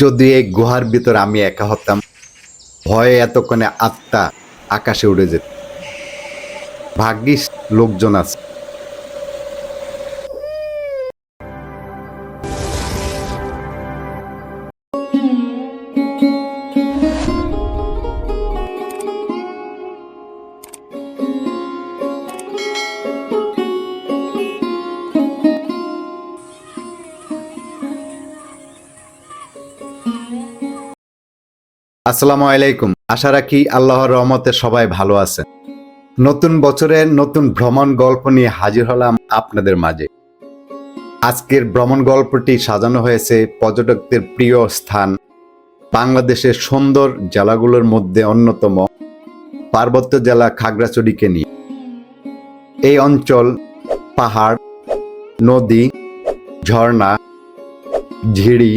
যদি এই গুহার ভিতর আমি একা হতাম, ভয়ে এতক্ষণে আত্মা আকাশে উড়ে যেত। ভাগ্যিস লোকজন আছে। আসসালামু আলাইকুম। আশা রাখি আল্লাহর রহমতে সবাই ভালো আছেন। নতুন বছরের নতুন ভ্রমণ গল্প নিয়ে হাজির হলাম আপনাদের মাঝে। আজকের ভ্রমণ গল্পটি সাজানো হয়েছে পর্যটকদের প্রিয় স্থান, বাংলাদেশের সুন্দর জেলাগুলোর মধ্যে অন্যতম পার্বত্য জেলা খাগড়াছড়িকে নিয়ে। এই অঞ্চল, পাহাড়, নদী, ঝর্ণা, ঝিড়ি,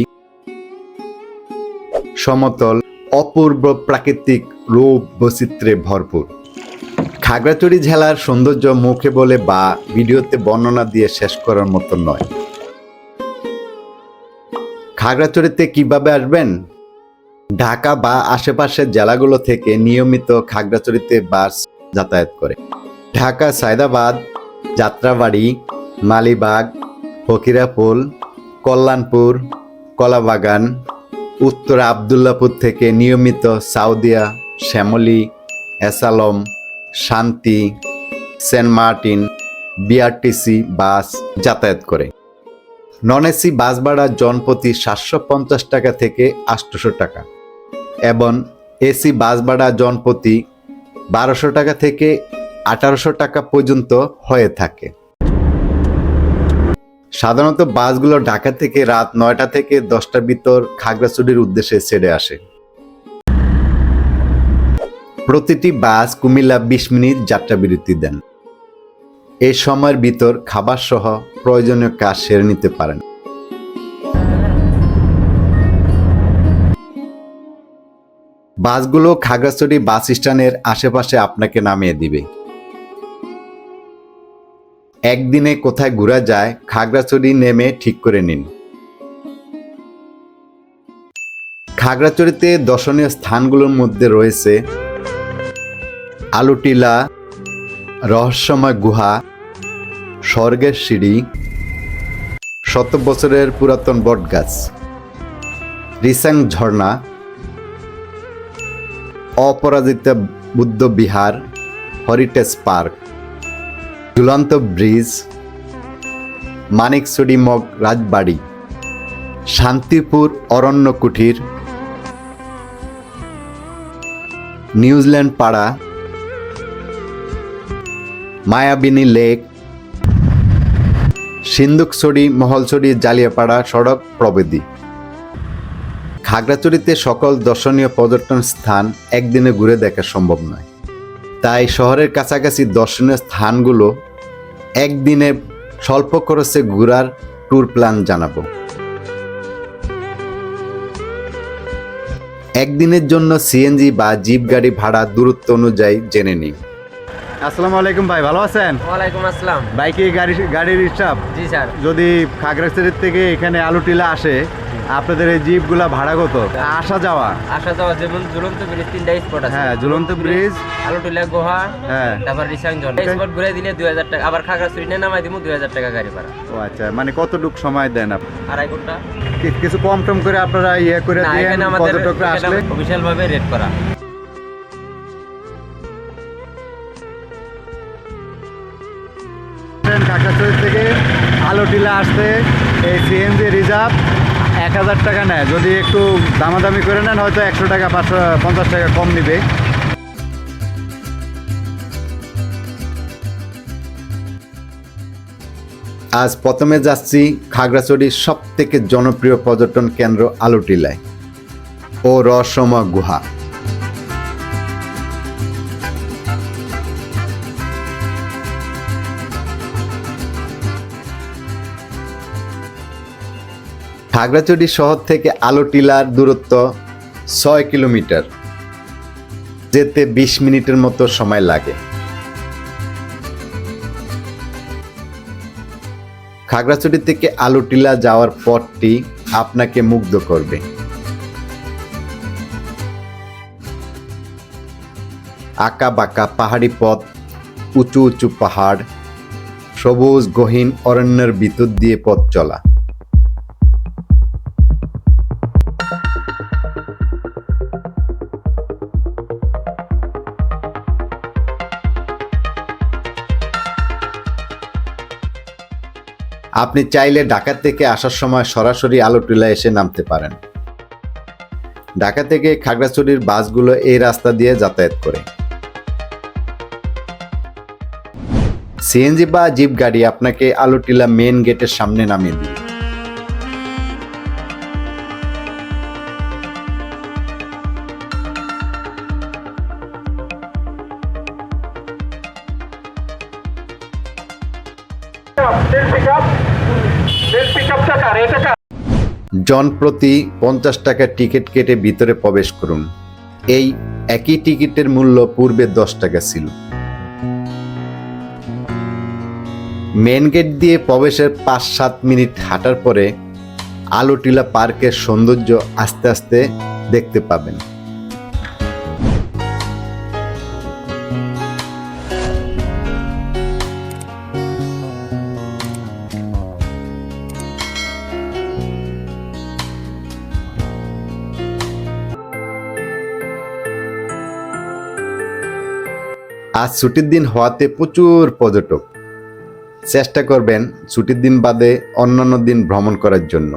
সমতল অপূর্ব প্রাকৃতিক রূপ বৈচিত্র্যে ভরপুর। খাগড়াছড়ি জেলার সৌন্দর্য মুখে বলে বা ভিডিওতে বর্ণনা দিয়ে শেষ করার মতো নয়। খাগড়াছড়িতে কীভাবে আসবেন? ঢাকা বা আশেপাশের জেলাগুলো থেকে নিয়মিত খাগড়াছড়িতে বাস যাতায়াত করে। ঢাকা, সায়দাবাদ, যাত্রাবাড়ি, মালিবাগ, ফকিরাপুল, কল্যাণপুর, কলাবাগান উত্তর আবদুল্লাপুর থেকে নিয়মিত সাউদিয়া, শ্যামলী অ্যাসালম শান্তি, সেন্ট মার্টিন, বিআরটিসি বাস যাতায়াত করে। নন এসি বাস ভাড়া জনপ্রতি সাতশো পঞ্চাশ টাকা থেকে আটশোশো টাকা এবং এসি বাস ভাড়া জনপ্রতি বারোশো টাকা থেকে আঠারোশো টাকা পর্যন্ত হয়ে থাকে। সাধারণত বাসগুলো ঢাকা থেকে রাত নয়টা থেকে দশটার ভিতর খাগড়াছড়ির উদ্দেশ্যে ছেড়ে আসে। প্রতিটি বাস কুমিল্লা বিশ মিনিট যাত্রা বিরতি দেন। এই সময়ের ভিতর খাবার সহ প্রয়োজনীয় কাজ সেরে নিতে পারেন। বাসগুলো খাগড়াছড়ি বাস স্ট্যান্ডের আশেপাশে আপনাকে নামিয়ে দিবে। একদিনে কোথায় ঘোরা যায়, খাগড়াছড়ি নেমে ঠিক করে নিন। খাগড়াছড়িতে দর্শনীয় স্থানগুলোর মধ্যে রয়েছে আলুটিলা, রহস্যময় গুহা, স্বর্গের সিঁড়ি, শত বছরের পুরাতন বটগাছ, রিসাং ঝর্ণা, অপরাজিত বুদ্ধ বিহার হরিটেজ পার্ক। ঝুলন্ত ব্রিজ মানিকছড়ি মগ রাজবাড়ি, শান্তিপুর অরণ্য কুঠির নিউজিল্যান্ড পাড়া মায়াবিনী লেক সিন্দুকছড়ি মহলছড়ি, জালিয়াপাড়া সড়ক প্রভৃতি। খাগড়াছড়িতে সকল দর্শনীয় পর্যটন স্থান একদিনে ঘুরে দেখা সম্ভব নয়। তাই শহরের কাছাকাছি দর্শনীয় স্থানগুলো একদিনে স্বল্প খরচে ঘোরার ট্যুর প্ল্যান জানাব। একদিনের জন্য সিএনজি বা জিপ গাড়ি ভাড়া দূরত্ব অনুযায়ী জেনে নিন। আসসালামু আলাইকুম ভাই ভালো আছেন? ওয়ালাইকুম আসসালাম। বাইকে গাড়ি গাড়ির স্টাফ? জি স্যার। যদি খাগড়াছড়ির থেকে এখানে আলুটিলা আসে আপনাদের এই জিপগুলা ভাড়া কত? আসা যাওয়া। আসা যাওয়া যেমন ঝুলন্ত ব্রিজ তিনটা স্পট আছে। হ্যাঁ ঝুলন্ত ব্রিজ। আলুটিলা গুহা হ্যাঁ। তারপর রিসাং জন স্পট ঘুরে দিলে দুই হাজার টাকা আবার খাগড়া সুইনে নামাই দিব দুই হাজার টাকা গাড়ি ভাড়া। ও আচ্ছা মানে কতটুক সময় দেন আপনি? আড়াই ঘণ্টা। কিছু কম টম করে আপনারা ইয়ে করে না দিয়ে এখানে আমাদের পর্যটকরা আসলে? অফিসিয়াল ভাবে রেট করা। কাকাচুরি থেকে আলোটিলা আসতে এই সিএনজি রিজার্ভ এক হাজার টাকা নেয়। যদি একটু দামাদামি করে নেন, হয়তো একশো টাকা, পাঁচশো, পঞ্চাশ টাকা কম নিবে। আজ প্রথমে যাচ্ছি খাগড়াছড়ির সব থেকে জনপ্রিয় পর্যটন কেন্দ্র আলোটিলায় ও রহস্যময় গুহা। খাগড়াছড়ি শহর থেকে আলো টিলার দূরত্ব ছয় কিলোমিটার। যেতে বিশ মিনিটের মতো সময় লাগে। খাগড়াছড়ি থেকে আলোটিলা যাওয়ার পথটি আপনাকে মুগ্ধ করবে। আঁকা বাঁকা পাহাড়ি পথ উঁচু উঁচু পাহাড়, সবুজ গহীন অরণ্যের ভিতর দিয়ে পথ চলা। আপনি চাইলে ঢাকা থেকে আসার সময় সরাসরি আলোটিলা এসে নামতে পারেন। ঢাকা থেকে খাগড়াছড়ির বাসগুলো এই রাস্তা দিয়ে যাতায়াত করে। সিএনজি বা জিপ গাড়ি আপনাকে আলোটিলা মেন গেটের সামনে নামিয়ে দিবে। জন প্রতি পঞ্চাশ টাকা টিকিট কেটে ভিতরে প্রবেশ করুন। এই একই টিকিটের মূল্য পূর্বে দশ টাকা ছিল। মেন গেট দিয়ে প্রবেশের পাঁচ সাত মিনিট হাঁটার পরে আলোটিলা পার্কের সৌন্দর্য আস্তে আস্তে দেখতে পাবেন। আজ ছুটির দিন হওয়াতে প্রচুর পর্যটক। চেষ্টা করবেন ছুটির দিন বাদে অন্যান্য দিন ভ্রমণ করার জন্য।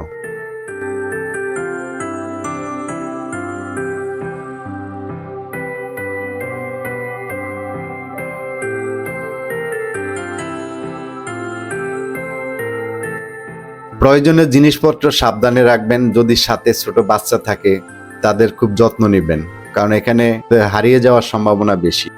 প্রয়োজনীয় জিনিসপত্র সাবধানে রাখবেন, যদি সাথে ছোট বাচ্চা থাকে, তাদের খুব যত্ন নেবেন, কারণ এখানে হারিয়ে যাওয়ার সম্ভাবনা বেশি।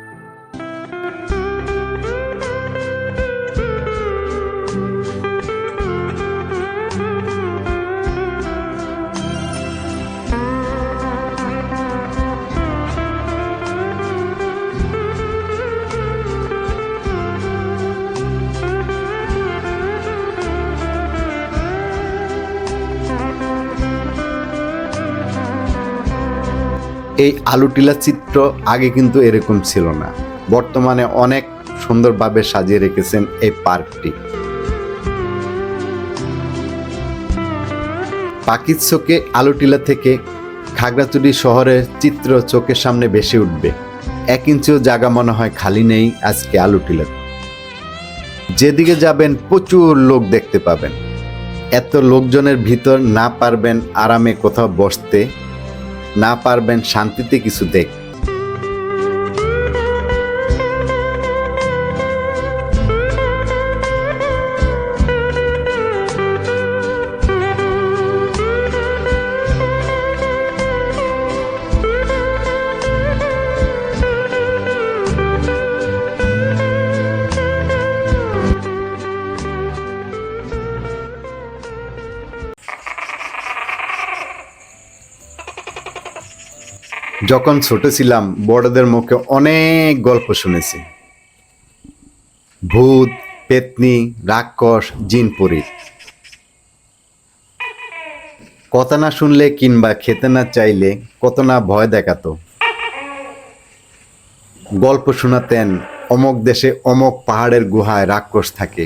এই আলুটিলা চিত্র আগে কিন্তু এরকম ছিল না। বর্তমানে অনেক সুন্দরভাবে সাজিয়ে রেখেছেন এই পার্কটি। পাখির চোখে আলুটিলা থেকে খাগড়াছড়ি শহরের চিত্র চোখের সামনে বেশি উঠবে। এক ইঞ্চিও জায়গা মনে হয় খালি নেই আজকে আলুটিলা। যেদিকে যাবেন প্রচুর লোক দেখতে পাবেন। এত লোকজনের ভিতর না পারবেন আরামে কোথাও বসতে। না পারবেন শান্তিতে কিছু দেখ যখন ছোট ছিলাম, বড়দের মুখে অনেক গল্প শুনেছি। ভূত, পেতনি, রাক্ষস, জিনপুরী। কথা না শুনলে কিংবা খেতে না চাইলে কত না ভয় দেখাতো। গল্প শোনাতেন অমক দেশে অমক পাহাড়ের গুহায় রাক্ষস থাকে।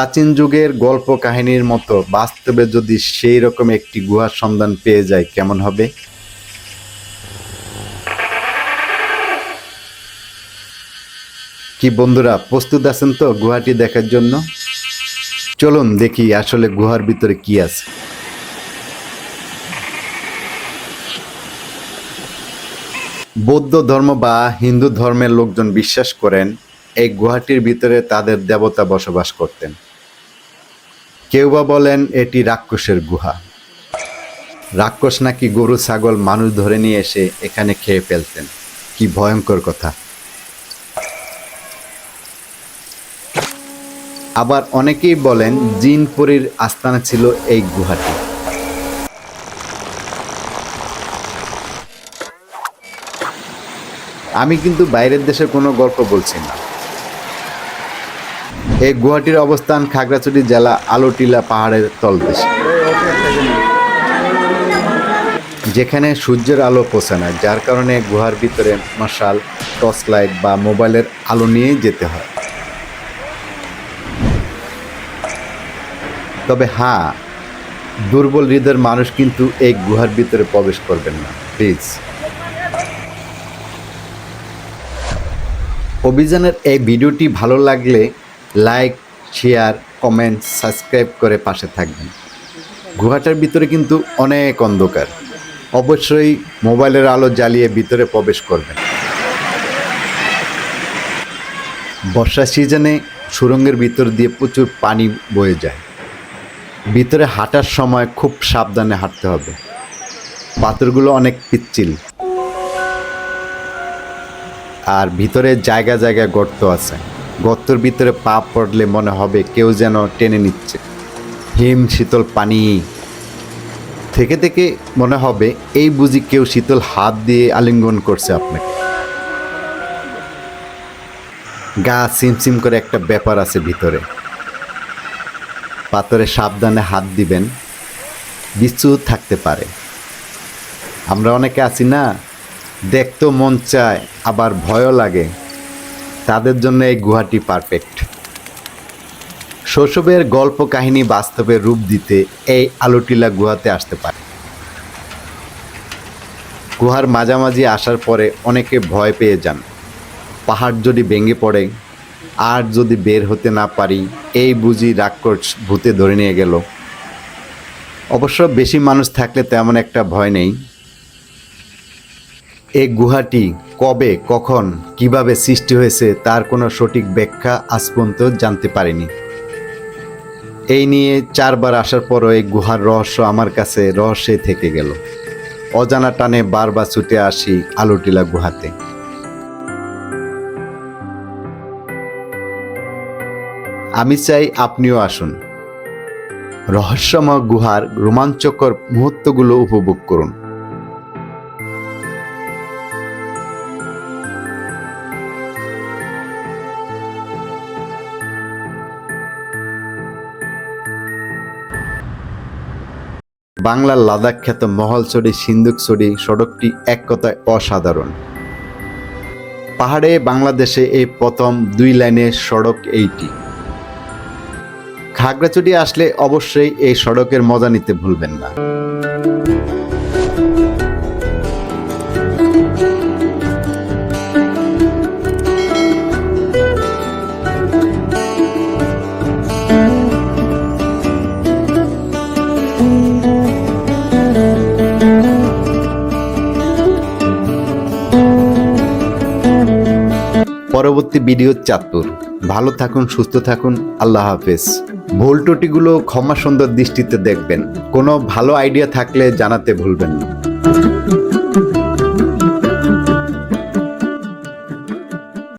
প্রাচীন যুগের গল্প কাহিনীর মতো বাস্তবে যদি সেই রকম একটি গুহার সন্ধান পেয়ে যায়, কেমন হবে? কি বন্ধুরা, প্রস্তুত আছেন তো গুহাটি দেখার জন্য? চলুন দেখি আসলে গুহার ভিতরে কি আছে। বৌদ্ধ ধর্ম বা হিন্দু ধর্মের লোকজন বিশ্বাস করেন এই গুহাটির ভিতরে তাদের দেবতা বসবাস করতেন। কেউ বা বলেন এটি রাক্ষসের গুহা। রাক্ষস নাকি গরু, ছাগল, মানুষ ধরে নিয়ে এসে এখানে খেয়ে ফেলতেন। কি ভয়ঙ্কর কথা। আবার অনেকেই বলেন জিনপুরীর আস্তানা ছিল এই গুহাটি। আমি কিন্তু বাইরের দেশের কোনো গল্প বলছি না। এই গুয়াহাটির অবস্থান খাগড়াছড়ি জেলা আলোটিলা পাহাড়ের তলদেশে। যেখানে সূর্যের আলো পৌঁছে না, যার কারণে গুহার ভিতরে মশাল টর্চ লাইট বা মোবাইলের আলো নিয়ে যেতে হয়। তবে হ্যাঁ দুর্বল হৃদয়ের মানুষ কিন্তু এই গুহার ভিতরে প্রবেশ করবেন না, প্লিজ। অভিযানের এই ভিডিওটি ভালো লাগলে লাইক, শেয়ার, কমেন্ট, সাবস্ক্রাইব করে পাশে থাকবেন। গুহাটার ভিতরে কিন্তু অনেক অন্ধকার। অবশ্যই মোবাইলের আলো জ্বালিয়ে ভিতরে প্রবেশ করবেন। বর্ষা সিজনে সুরঙ্গের ভিতর দিয়ে প্রচুর পানি বয়ে যায়। ভিতরে হাঁটার সময় খুব সাবধানে হাঁটতে হবে। পাথরগুলো অনেক পিচ্ছিল। আর ভিতরে জায়গা জায়গায় গর্ত আছে। গর্তর ভিতরে পা পড়লে মনে হবে কেউ যেন টেনে নিচ্ছে। হিম শীতল পানি। থেকে থেকে মনে হবে এই বুঝি কেউ শীতল হাত দিয়ে আলিঙ্গন করছে আপনাকে। গা সিমসিম করে একটা ব্যাপার আছে ভিতরে। পাথরে সাবধানে হাত দিবেন, বিচ্ছু থাকতে পারে। আমরা অনেকে আছি না, দেখতেও মন চায়, আবার ভয়ও লাগে। তাদের জন্য এই গুহাটি পারফেক্ট শৈশবের গল্প কাহিনী বাস্তবে রূপ দিতে এই আলোটিলা গুহাতে আসতে পারে। গুহার মাঝামাঝি আসার পরে অনেকে ভয় পেয়ে যান। পাহাড় যদি ভেঙে পড়ে, আর যদি বের হতে না পারি, এই বুঝি রাক্ষস ভূতে ধরে নিয়ে গেল। অবশ্য বেশি মানুষ থাকলে তেমন একটা ভয় নেই। এই গুহাটি কবে, কখন, কীভাবে সৃষ্টি হয়েছে তার কোনো সঠিক ব্যাখ্যা আজ পর্যন্ত জানতে পারিনি। এই নিয়ে চারবার আসার পরও এই গুহার রহস্য আমার কাছে রহস্যে থেকে গেল। অজানা টানে বারবার ছুটে আসি আলোটিলা গুহাতে। আমি চাই আপনিও আসুন। রহস্যময় গুহার রোমাঞ্চকর মুহূর্তগুলো উপভোগ করুন। বাংলার লাদাখ খ্যাত মহলছড়ি সিন্ধুকছড়ি সড়কটি এক কথায় অসাধারণ। পাহাড়ে বাংলাদেশে এই প্রথম দুই লাইনের সড়ক এইটি। খাগড়াছড়ি আসলে অবশ্যই এই সড়কের মজা নিতে ভুলবেন না। পরবর্তী ভিডিও চাতুর ভালো থাকুন, সুস্থ থাকুন, আল্লাহ হাফেজ। ভুল টুটিগুলো ক্ষমা সুন্দর দৃষ্টিতে দেখবেন। কোনো ভালো আইডিয়া থাকলে জানাতে ভুলবেন না।